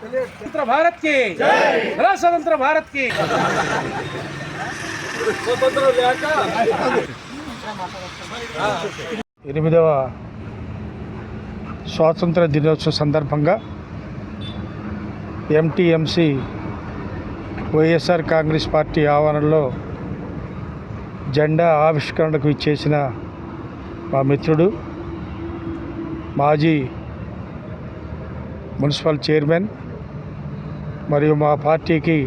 स्वतंत्र भारत की जय स्वतंत्र भारत की ఎనిమిదవ స్వాతంత్ర దినోత్సవ సందర్భంగా ఎంటీఎంసీ వైఎస్ఆర్ కాంగ్రెస్ పార్టీ ఆవరణలో జెండా ఆవిష్కరణకు ఇచ్చేసిన మా మిత్రుడు మాజీ మున్సిపల్ చైర్మన్ మరియు మా పార్టీకి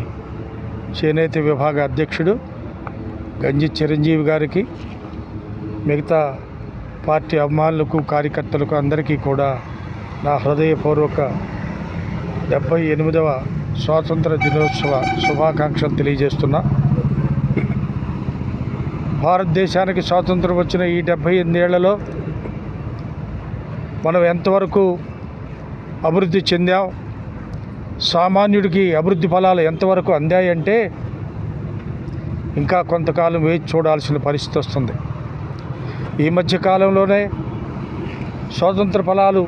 చేనేత విభాగ అధ్యక్షుడు గంజి చిరంజీవి గారికి మిగతా పార్టీ అభిమానులకు కార్యకర్తలకు అందరికీ కూడా నా హృదయపూర్వక డెబ్భై ఎనిమిదవ స్వాతంత్ర దినోత్సవ శుభాకాంక్షలు తెలియజేస్తున్నా. భారతదేశానికి స్వాతంత్రం వచ్చిన ఈ డెబ్భై ఎనిమిదేళ్ళలో మనం ఎంతవరకు అభివృద్ధి చెందాం సామాన్యుడికి అభివృద్ధి ఫలాలు ఎంతవరకు అందాయంటే ఇంకా కొంతకాలం వేచి చూడాల్సిన పరిస్థితి వస్తుంది. ఈ మధ్య కాలంలోనే స్వాతంత్ర ఫలాలు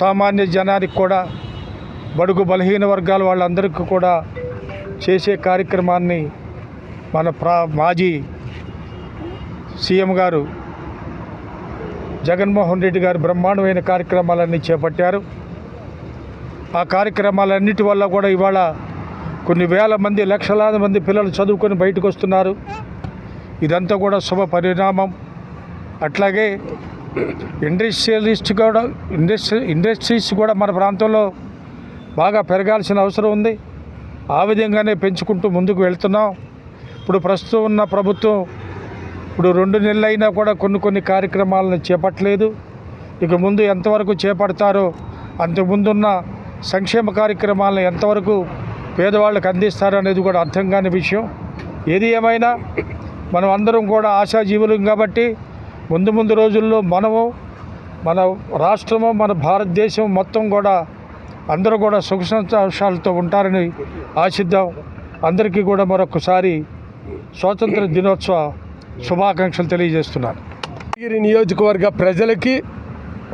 సామాన్య జనానికి కూడా బడుగు బలహీన వర్గాల వాళ్ళందరికీ కూడా చేసే కార్యక్రమాన్ని మన ప్రా మాజీ సీఎం గారు జగన్మోహన్ రెడ్డి గారు బ్రహ్మాండమైన కార్యక్రమాలన్నీ చేపట్టారు. ఆ కార్యక్రమాలన్నిటి వల్ల కూడా ఇవాళ కొన్ని వేల మంది లక్షలాది మంది పిల్లలు చదువుకొని బయటకు వస్తున్నారు. ఇదంతా కూడా శుభ పరిణామం. అట్లాగే ఇండస్ట్రియలిస్ట్ కూడా ఇండస్ట్రీ ఇండస్ట్రీస్ కూడా మన ప్రాంతంలో బాగా పెరగాల్సిన అవసరం ఉంది. ఆ విధంగానే పెంచుకుంటూ ముందుకు వెళ్తున్నాం. ఇప్పుడు ప్రస్తుతం ఉన్న ప్రభుత్వం ఇప్పుడు రెండు నెలలైనా కూడా కొన్ని కొన్ని కార్యక్రమాలను చేపట్టలేదు. ఇక ముందు ఎంతవరకు చేపడతారో అంతకుముందున్న సంక్షేమ కార్యక్రమాలను ఎంతవరకు పేదవాళ్ళకి అందిస్తారు అనేది కూడా అర్థం కాని విషయం. ఏది ఏమైనా మనం అందరం కూడా ఆశాజీవులం కాబట్టి ముందు ముందు రోజుల్లో మనము మన రాష్ట్రము మన భారతదేశం మొత్తం కూడా అందరూ కూడా సుఖ సంతోషాలతో ఉంటారని ఆశిద్దాం. అందరికీ కూడా మరొకసారి స్వాతంత్ర దినోత్సవ శుభాకాంక్షలు తెలియజేస్తున్నాను. గిరి నియోజకవర్గ ప్రజలకి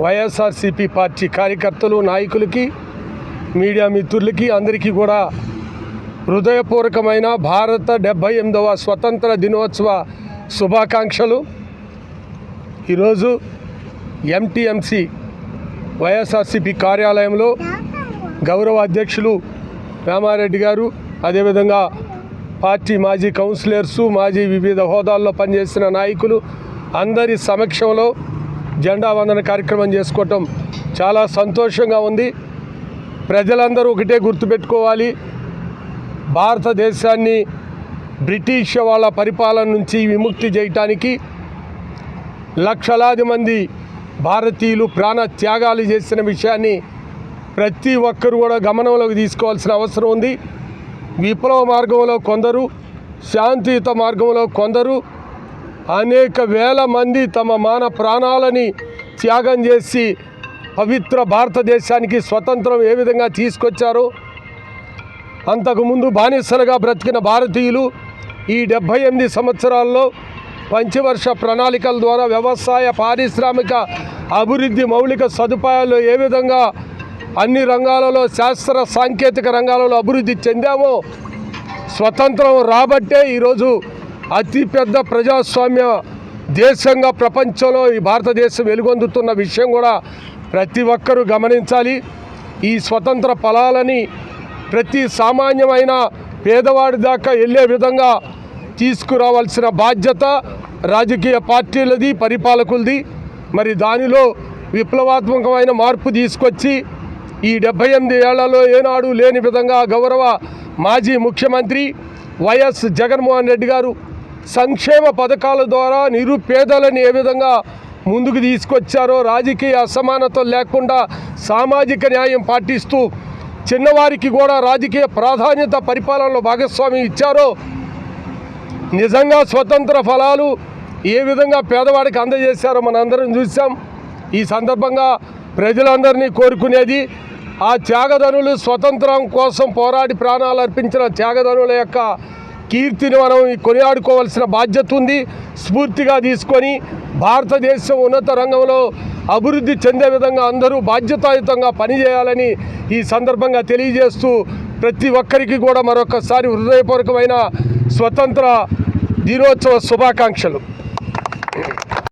వైఎస్ఆర్సిపి పార్టీ కార్యకర్తలు నాయకులకి మీడియా మిత్రులకి అందరికీ కూడా హృదయపూర్వకమైన భారత డెబ్భై ఎనిమిదవ స్వతంత్ర దినోత్సవ శుభాకాంక్షలు. ఈరోజు ఎంటీఎంసి వైఎస్ఆర్సిపి కార్యాలయంలో గౌరవ అధ్యక్షులు రామారెడ్డి గారు అదేవిధంగా పార్టీ మాజీ కౌన్సిలర్సు మాజీ వివిధ హోదాల్లో పనిచేసిన నాయకులు అందరి సమక్షంలో జెండా వందన కార్యక్రమం చేసుకోవటం చాలా సంతోషంగా ఉంది. ప్రజలందరూ ఒకటే గుర్తుపెట్టుకోవాలి. భారతదేశాన్ని బ్రిటిష్ వాళ్ళ పరిపాలన నుంచి విముక్తి చేయటానికి లక్షలాది మంది భారతీయులు ప్రాణ త్యాగాలు చేసిన విషయాన్ని ప్రతి ఒక్కరు కూడా గమనంలోకి తీసుకోవాల్సిన అవసరం ఉంది. విప్లవ మార్గంలో కొందరు శాంతియుత మార్గంలో కొందరు అనేక వేల మంది తమ మాన ప్రాణాలని త్యాగం చేసి పవిత్ర భారతదేశానికి స్వతంత్రం ఏ విధంగా తీసుకొచ్చారో అంతకుముందు బానిసలుగా బ్రతికిన భారతీయులు ఈ డెబ్భై ఎనిమిది సంవత్సరాల్లో పంచవర్ష ప్రణాళికల ద్వారా వ్యవసాయ పారిశ్రామిక అభివృద్ధి మౌలిక సదుపాయాలు ఏ విధంగా అన్ని రంగాలలో శాస్త్ర సాంకేతిక రంగాలలో అభివృద్ధి చెందామో స్వతంత్రం రాబట్టే ఈరోజు అతిపెద్ద ప్రజాస్వామ్య దేశంగా ప్రపంచంలో ఈ భారతదేశం వెలుగొందుతున్న విషయం కూడా ప్రతి ఒక్కరూ గమనించాలి. ఈ స్వతంత్ర ఫలాలని ప్రతి సామాన్యమైన పేదవాడి దాకా వెళ్ళే విధంగా తీసుకురావాల్సిన బాధ్యత రాజకీయ పార్టీలది పరిపాలకులది. మరి దానిలో విప్లవాత్మకమైన మార్పు తీసుకొచ్చి ఈ డెబ్భై ఎనిమిది ఏళ్ళలో ఏనాడు లేని విధంగా గౌరవ మాజీ ముఖ్యమంత్రి వైఎస్ జగన్మోహన్ రెడ్డి గారు సంక్షేమ పథకాల ద్వారా నిరుపేదలని ఏ విధంగా ముందుకు తీసుకొచ్చారో రాజకీయ అసమానత లేకుండా సామాజిక న్యాయం పాటిస్తూ చిన్నవారికి కూడా రాజకీయ ప్రాధాన్యత పరిపాలనలో భాగస్వామి ఇచ్చారో నిజంగా స్వతంత్ర ఫలాలు ఏ విధంగా పేదవాడికి అందజేశారో మనందరం చూసాం ఈ సందర్భంగా ప్రజలందరినీ కోరుకునేది ఆ త్యాగధనులు స్వతంత్రం కోసం పోరాడి ప్రాణాలు అర్పించిన త్యాగధనుల యొక్క కీర్తిని మనం కొనియాడుకోవాల్సిన బాధ్యత ఉంది. స్ఫూర్తిగా తీసుకొని భారతదేశం ఉన్నత రంగంలో అభివృద్ధి చెందే విధంగా అందరూ బాధ్యతాయుతంగా పనిచేయాలని ఈ సందర్భంగా తెలియజేస్తూ ప్రతి ఒక్కరికి కూడా మరొకసారి హృదయపూర్వకమైన స్వతంత్ర దినోత్సవ శుభాకాంక్షలు.